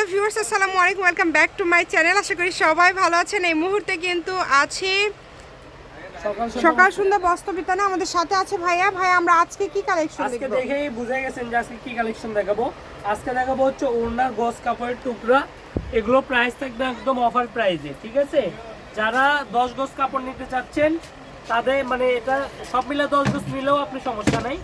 Hello viewers আসসালামু আলাইকুম welcome back to my channel. আশা করি সবাই ভালো আছেন। এই মুহূর্তে কিন্তু আছি সকাল সন্ধ্যা। বস্ত্রবিতানে আমাদের সাথে আছে ভাইয়া। ভাইয়া আমরা আজকে কি কালেকশন আজকে দেখেই বুঝে গেছেন যে আজকে কি কালেকশন দেখাবো। আজকে দেখাবো হচ্ছে ওড়নার গস কাপড়ের টুকরা। এগুলো প্রাইস থাকবে একদম অফার প্রাইসে ঠিক আছে? যারা দশ গজ কাপড় নিতে চাচ্ছেন তাদের মানে এটা সব মিলে দশ গজ নিলেও আপনি সমস্যা নাই।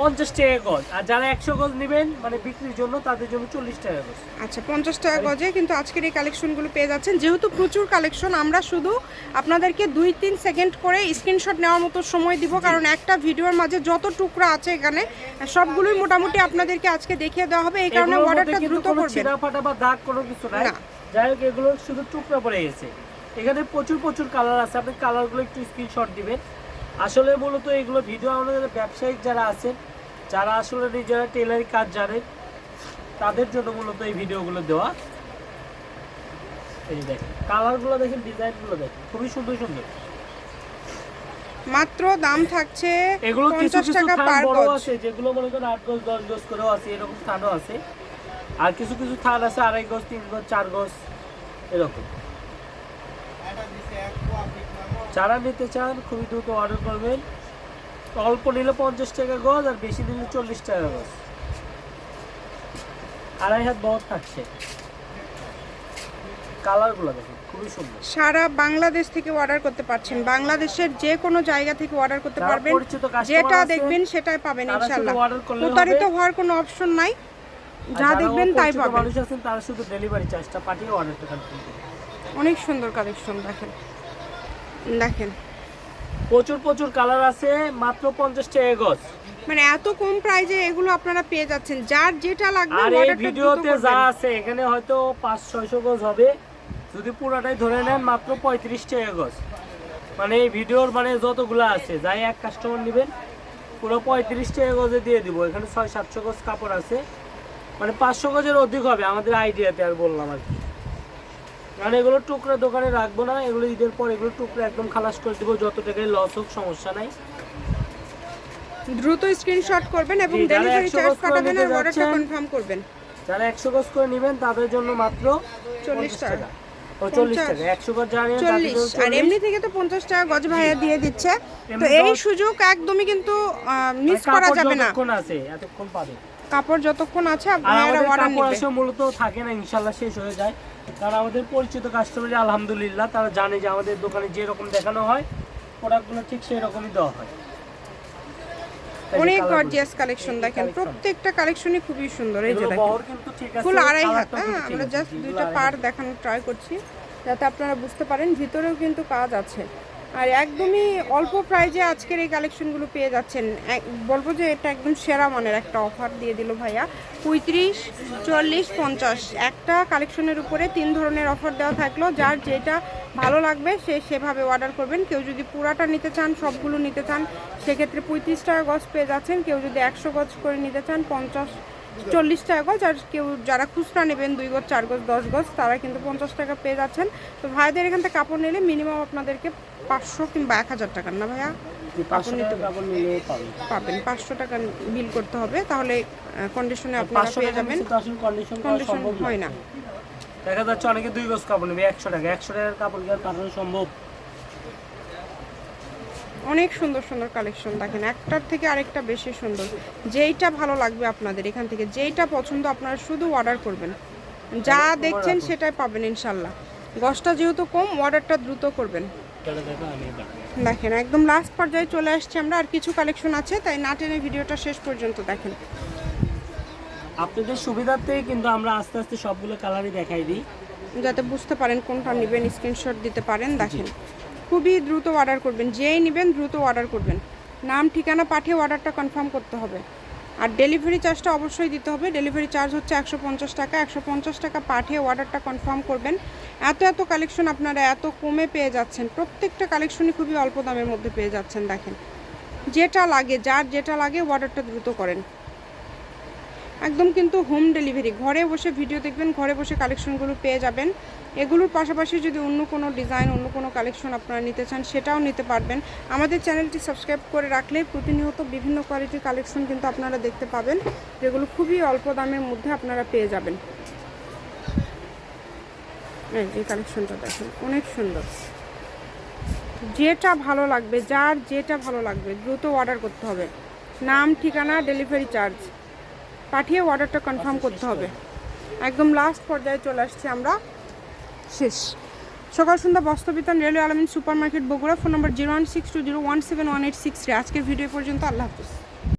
পঞ্চাশ টাকা গজ। আর যারা একশো গজ নেবেন মানে বিক্রির জন্য তাদের জন্য চল্লিশ টাকা গজ। আচ্ছা পঞ্চাশ টাকা গজে কিন্তু আজকের এই কালেকশনগুলো পেয়ে যাচ্ছেন। যেহেতু প্রচুর কালেকশন আমরা শুধু আপনাদেরকে দুই তিন সেকেন্ড করে স্ক্রিনশট নেওয়ার মতো সময় দিব কারণ একটা ভিডিওর মাঝে যত টুকরা আছে এখানে সবগুলোই মোটামুটি আপনাদেরকে আজকে দেখিয়ে দেওয়া হবে। এই কারণে অর্ডারটা দ্রুত করবেন। ছিঁড়া ফাটা বা দাগ কোনো কিছু নাই। যাই হোক এগুলো শুধু টুকরা পড়ে গেছে। এখানে প্রচুর প্রচুর কালার আছে। আপনি কালারগুলো একটু স্ক্রিনশট দিবেন। আসলে মূলত এগুলো ভিডিও আমাদের ব্যবসায়িক যারা আছেন যারা আসলে নিজেরা টেলারি কাজ জানেন তাদের জন্য মূলত এই ভিডিওগুলো দেওয়া। এই দেখেন কালারগুলো দেখেন ডিজাইনগুলো দেখেন খুবই সুন্দর সুন্দর। মাত্র দাম থাকছে এগুলো কিছু কিছু টাকা থান পার বড় আছে যেগুলো মনে করেন আট গজ দশ গজ করেও আছে এরকম থানও আছে। আর কিছু কিছু থান আছে আড়াই গজ তিন গজ চার গজ এরকম। যারা নিতে চান খুবই দ্রুত অর্ডার করবেন। অল্প নিলে পঞ্চাশ টাকা গজ আর বেশি নিলে চল্লিশ টাকা গজ। আড়াই হাত বহর থাকছে। কালারগুলো দেখুন খুবই সুন্দর। সারা বাংলাদেশ থেকে অর্ডার করতে পারছেন। বাংলাদেশের যে কোনো জায়গা থেকে অর্ডার করতে পারবেন। যেটা দেখবেন সেটাই পাবেন ইনশাআল্লাহ। প্রতারিত হওয়ার কোনো অপশন নাই। যা দেখবেন তাই পাবেন। মানুষ আছেন তারা শুধু ডেলিভারি চার্জটা পাঠিয়ে অর্ডারটা কনফার্ম অনেক সুন্দর কালেকশন দেখেন। দেখেন। প্রচুর প্রচুর কালার আছে মাত্র পঞ্চাশ টাকা গজ। মানে এত কম প্রাইজে এগুলো আপনারা পেয়ে যাচ্ছেন। যার যেটা লাগবে আর এই ভিডিওতে যা আছে এখানে হয়তো পাঁচ ছয়শো গজ হবে। যদি পুরোটাই ধরে নেন মাত্র পঁয়ত্রিশ টাকা গজ। মানে এই ভিডিওর মানে যতগুলো আছে যাই এক কাস্টমার নেবেন পুরো পঁয়ত্রিশ টাকা গজে দিয়ে দিব। এখানে ছয় সাতশো গজ কাপড় আছে। মানে পাঁচশো গজের অধিক হবে আমাদের আইডিয়াতে আর বললাম আর কি। কারণ এগুলো টুকরা দোকানে রাখব না এগুলো ঈদের পর এগুলো টুকরা একদম খালাস করে দেবো যত টাকায় লস হোক সমস্যা নাই। দ্রুত স্ক্রিনশট করবেন এবং ডেলিভারি চার্জ কাটাবেন আর অর্ডারটা কনফার্ম করবেন। যারা একশো গজ করে নেবেন তাদের জন্য মাত্র 40 টাকা। ও চল্লিশ 50 টাকা। একশো গজ জানিয়ে চল্লিশ। আর এমনি থেকে তো পঞ্চাশ টাকা গজ ভাইয়া দিয়ে দিচ্ছে। তো এই সুযোগ একদমই কিন্তু মিস করা যাবে না। যতক্ষণ আছে এতক্ষণ পাবে। কাপড় যতক্ষণ আছে আর আমাদের অর্ডার মূলত থাকে না ইনশাল্লাহ শেষ হয়ে যায়। কারণ আমাদের পরিচিত কাস্টমার আলহামদুলিল্লাহ তারা জানে যে আমাদের দোকানে যে রকম দেখানো হয় প্রোডাক্টগুলো ঠিক সেই রকমই দেওয়া হয়। অনেক গর্জিয়াস কালেকশন দেখেন প্রত্যেকটা কালেকশনই খুবই সুন্দর এই যে দেখেন। বহর কিন্তু ঠিক আছে ফুল আড়াই হাত হ্যাঁ আমরা জাস্ট দুইটা পার দেখানোর ট্রাই করছি যাতে আপনারা বুঝতে পারেন ভিতরেও কিন্তু কাজ আছে। আর একদমই অল্প প্রাইজে আজকের এই কালেকশনগুলো পেয়ে যাচ্ছেন। বলব যে এটা একদম সেরা মানের একটা অফার দিয়ে দিল ভাইয়া। পঁয়ত্রিশ, চল্লিশ, পঞ্চাশ। একটা কালেকশনের উপরে তিন ধরনের অফার দেওয়া থাকল। যার যেটা ভালো লাগবে সে সেভাবে অর্ডার করবেন। কেউ যদি পুরাটা নিতে চান, সবগুলো নিতে চান, সেক্ষেত্রে পঁয়ত্রিশ টাকা গজ পেয়ে যাচ্ছেন। কেউ যদি একশো গজ করে নিতে চান, পঞ্চাশ চল্লিশ টাকা গজ আর কেউ যারা খুচরা নেবেন দুই গজ চার গজ দশ গজ তারা কিন্তু পঞ্চাশ টাকা পেয়ে যাচ্ছেন। তো ভাইদের এখান থেকে কাপড় নিলে মিনিমাম আপনাদেরকে পাঁচশো কিংবা এক হাজার টাকার না ভাইয়া? পাবেন। পাঁচশো টাকা বিল করতে হবে। তাহলে কন্ডিশনে আপনারা পেয়ে যাবেন। কন্ডিশন হয় না। দেখা যাচ্ছে অনেকে দুই গজ কাপড় নেবে একশো টাকা। একশো টাকার কাপড় পাঠানো সম্ভব? অনেক সুন্দর সুন্দর কালেকশন দেখেন। একটার থেকে আরেকটা বেশি সুন্দর। যেইটা ভালো লাগবে আপনাদের এখান থেকে। যেইটা পছন্দ আপনারা শুধু অর্ডার করবেন। যা দেখছেন সেটাই পাবেন ইনশাল্লাহ। গসটা যেহেতু কম অর্ডারটা দ্রুত করবেন। দেখেন একদম লাস্ট পর্যায়ে চলে আসছি আমরা। আর কিছু কালেকশন আছে তাই না টেনে ভিডিওটা শেষ পর্যন্ত দেখেন। আপনাদের সুবিধার্থে কিন্তু আমরা আস্তে আস্তে সবগুলো কালারই দেখাই দিই। যাতে বুঝতে পারেন কোনটা নেবেন স্ক্রিনশট দিতে পারেন দেখেন। খুবই দ্রুত অর্ডার করবেন। যেই নেবেন দ্রুত অর্ডার করবেন। নাম, ঠিকানা পাঠিয়ে অর্ডারটা কনফার্ম করতে হবে। আর ডেলিভারি চার্জটা অবশ্যই দিতে হবে। ডেলিভারি চার্জ হচ্ছে একশো পঞ্চাশ টাকা। একশো পঞ্চাশ টাকা পাঠিয়ে অর্ডারটা কনফার্ম করবেন। এত এত কালেকশন আপনারা এত কমে পেয়ে যাচ্ছেন। প্রত্যেকটা কালেকশনই খুবই অল্প দামের মধ্যে পেয়ে যাচ্ছেন, দেখেন। যেটা লাগে, যার যেটা লাগে অর্ডারটা দ্রুত করেন। একদম কিন্তু হোম ডেলিভারি ঘরে বসে ভিডিও দেখবেন, ঘরে বসে কালেকশনগুলো পেয়ে যাবেন। এগুলোর পাশাপাশি যদি অন্য কোনো ডিজাইন অন্য কোনো কালেকশন আপনারা নিতে চান, সেটাও নিতে পারবেন। আমাদের চ্যানেলটি সাবস্ক্রাইব করে রাখলে প্রতিনিয়ত বিভিন্ন কোয়ালিটির কালেকশন কিন্তু আপনারা দেখতে পাবেন, যেগুলো খুবই অল্প দামের মধ্যে আপনারা পেয়ে যাবেন। এই যে কালেকশনটা দেখেন, অনেক সুন্দর। যেটা ভালো লাগবে, যার যেটা ভালো লাগবে, দ্রুত অর্ডার করতে হবে। নাম, ঠিকানা ডেলিভারি চার্জ পাঠিয়ে অর্ডারটা কনফার্ম করতে হবে। একদম লাস্ট পর্যায়ে চলে আসছি আমরা। শেষ। সকাল সন্ধ্যা বস্ত্রবিতান railway Almin super market Bogura phone number zero one six two zero one seven one eight six three আজকের ভিডিও পর্যন্ত আল্লাহ হাফিজ।